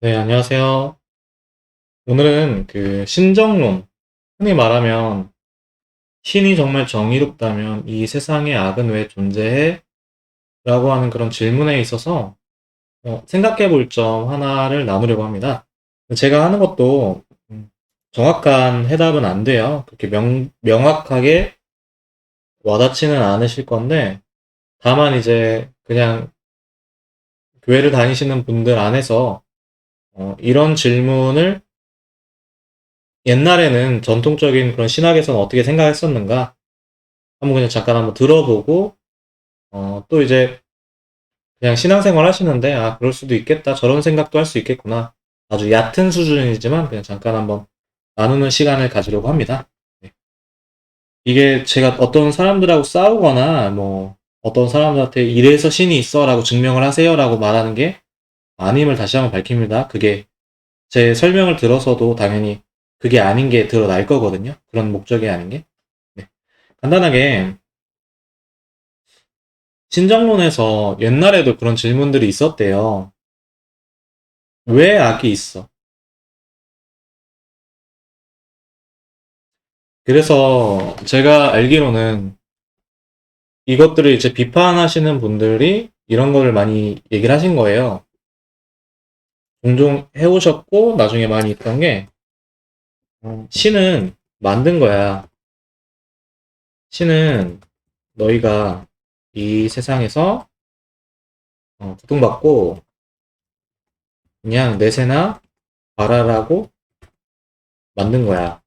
네, 안녕하세요. 오늘은 그 신정론, 흔히 말하면 신이 정말 정의롭다면 이 세상에 악은 왜 존재해? 라고 하는 그런 질문에 있어서 어, 생각해 볼 점 하나를 나누려고 합니다. 제가 하는 것도 음, 정확한 해답은 안 돼요. 그렇게 명, 명확하게 와닿지는 않으실 건데, 다만 이제 그냥 교회를 다니시는 분들 안에서 어, 이런 질문을 옛날에는 전통적인 그런 신학에서는 어떻게 생각했었는가 한번 그냥 잠깐 한번 들어보고 어, 또 이제 그냥 신앙생활 하시는데 아 그럴 수도 있겠다 저런 생각도 할 수 있겠구나 아주 얕은 수준이지만 그냥 잠깐 한번 나누는 시간을 가지려고 합니다. 네. 이게 제가 어떤 사람들하고 싸우거나 뭐 어떤 사람들한테 이래서 신이 있어라고 증명을 하세요라고 말하는 게 아님을 다시 한번 밝힙니다. 그게 제 설명을 들어서도 당연히 그게 아닌 게 드러날 거거든요. 그런 목적이 아닌 게. 네. 간단하게 신정론에서 옛날에도 그런 질문들이 있었대요. 왜 악이 있어? 그래서 제가 알기로는 이것들을 이제 비판하시는 분들이 이런 거를 많이 얘기를 하신 거예요. 종종 해오셨고 나중에 많이 있던 게 어, 신은 만든 거야. 신은 너희가 이 세상에서 어, 고통받고 그냥 내세나 바라라고 만든 거야.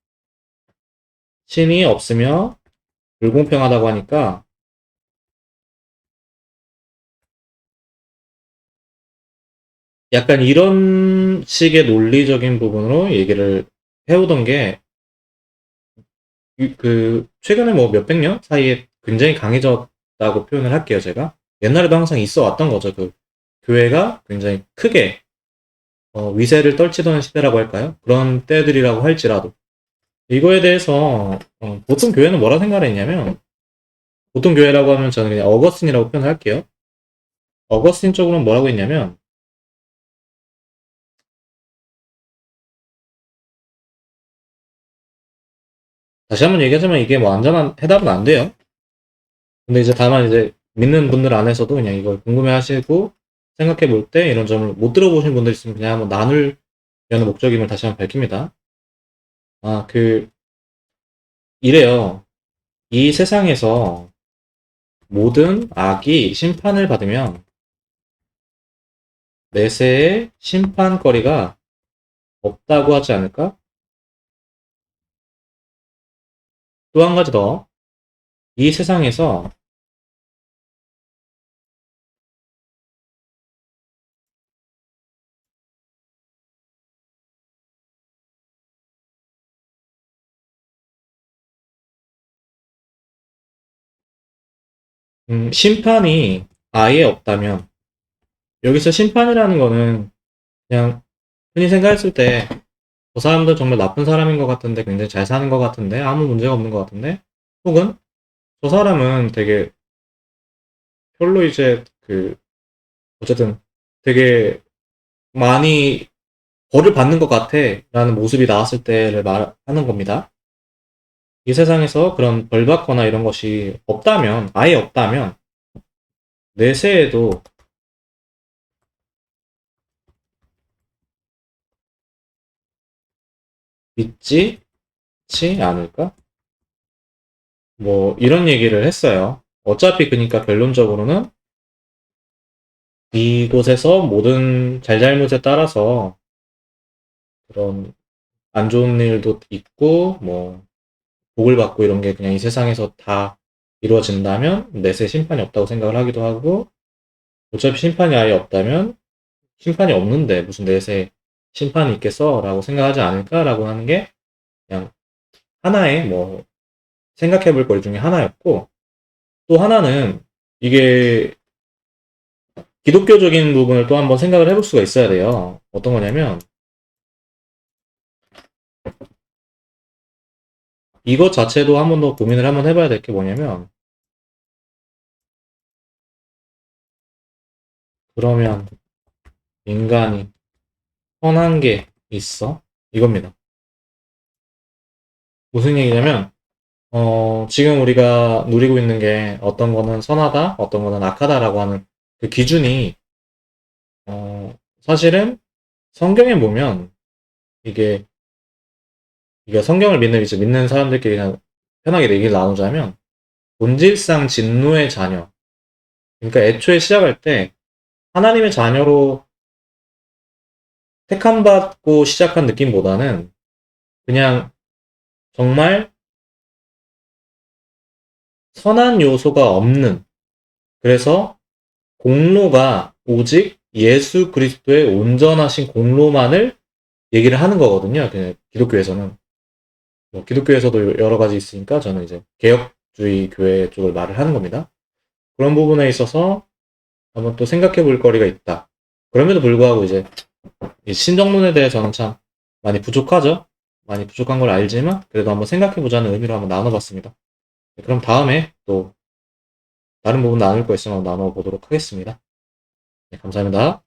신이 없으면 불공평하다고 하니까 약간 이런 식의 논리적인 부분으로 얘기를 해오던 게, 그, 최근에 뭐 몇백 년 사이에 굉장히 강해졌다고 표현을 할게요, 제가. 옛날에도 항상 있어 왔던 거죠. 그, 교회가 굉장히 크게, 어, 위세를 떨치던 시대라고 할까요? 그런 때들이라고 할지라도. 이거에 대해서, 어, 보통 교회는 뭐라 생각을 했냐면, 보통 교회라고 하면 저는 그냥 어거스틴이라고 표현을 할게요. 어거스틴 쪽으로는 뭐라고 했냐면, 다시 한번 얘기하자면 이게 뭐 완전한 해답은 안 돼요. 근데 이제 다만 이제 믿는 분들 안에서도 그냥 이걸 궁금해 하시고 생각해 볼 때 이런 점을 못 들어보신 분들 있으면 그냥 한번 나누려는 목적임을 다시 한번 밝힙니다. 아, 그, 이래요. 이 세상에서 모든 악이 심판을 받으면 내세의 심판거리가 없다고 하지 않을까? 또 한 가지 더. 이 세상에서 음, 심판이 아예 없다면 여기서 심판이라는 거는 그냥 흔히 생각했을 때 저 사람들 정말 나쁜 사람인 것 같은데 굉장히 잘 사는 것 같은데 아무 문제가 없는 것 같은데 혹은 저 사람은 되게 별로 이제 그 어쨌든 되게 많이 벌을 받는 것 같아 라는 모습이 나왔을 때를 말하는 겁니다. 이 세상에서 그런 벌 받거나 이런 것이 없다면 아예 없다면 내세에도 있지 않을까? 뭐 이런 얘기를 했어요. 어차피 그러니까 결론적으로는 이곳에서 모든 잘잘못에 따라서 그런 안 좋은 일도 있고 뭐 복을 받고 이런 게 그냥 이 세상에서 다 이루어진다면 내세 심판이 없다고 생각을 하기도 하고 어차피 심판이 아예 없다면 심판이 없는데 무슨 내세 심판이 있겠어? 라고 생각하지 않을까라고 하는 게 그냥 하나의 뭐 생각해 볼 거리 중에 하나였고 또 하나는 이게 기독교적인 부분을 또 한번 생각을 해볼 수가 있어야 돼요. 어떤 거냐면 이것 자체도 한 번 더 고민을 한번 해봐야 될 게 뭐냐면 그러면 인간이 선한 게 있어. 이겁니다. 무슨 얘기냐면, 어, 지금 우리가 누리고 있는 게 어떤 거는 선하다, 어떤 거는 악하다라고 하는 그 기준이, 어, 사실은 성경에 보면 이게, 이게 성경을 믿는, 이제 믿는 사람들끼리 그냥 편하게 얘기를 나누자면, 본질상 진노의 자녀. 그러니까 애초에 시작할 때 하나님의 자녀로 택함받고 시작한 느낌보다는 그냥 정말 선한 요소가 없는 그래서 공로가 오직 예수 그리스도의 온전하신 공로만을 얘기를 하는 거거든요. 그 기독교에서는 뭐 기독교에서도 여러 가지 있으니까 저는 이제 개혁주의 교회 쪽을 말을 하는 겁니다. 그런 부분에 있어서 한번 또 생각해 볼 거리가 있다. 그럼에도 불구하고 이제 이 신정론에 대해서는 참 많이 부족하죠. 많이 부족한 걸 알지만 그래도 한번 생각해 보자는 의미로 한번 나눠봤습니다. 네, 그럼 다음에 또 다른 부분 나눌 거 있으면 나눠보도록 하겠습니다. 네, 감사합니다.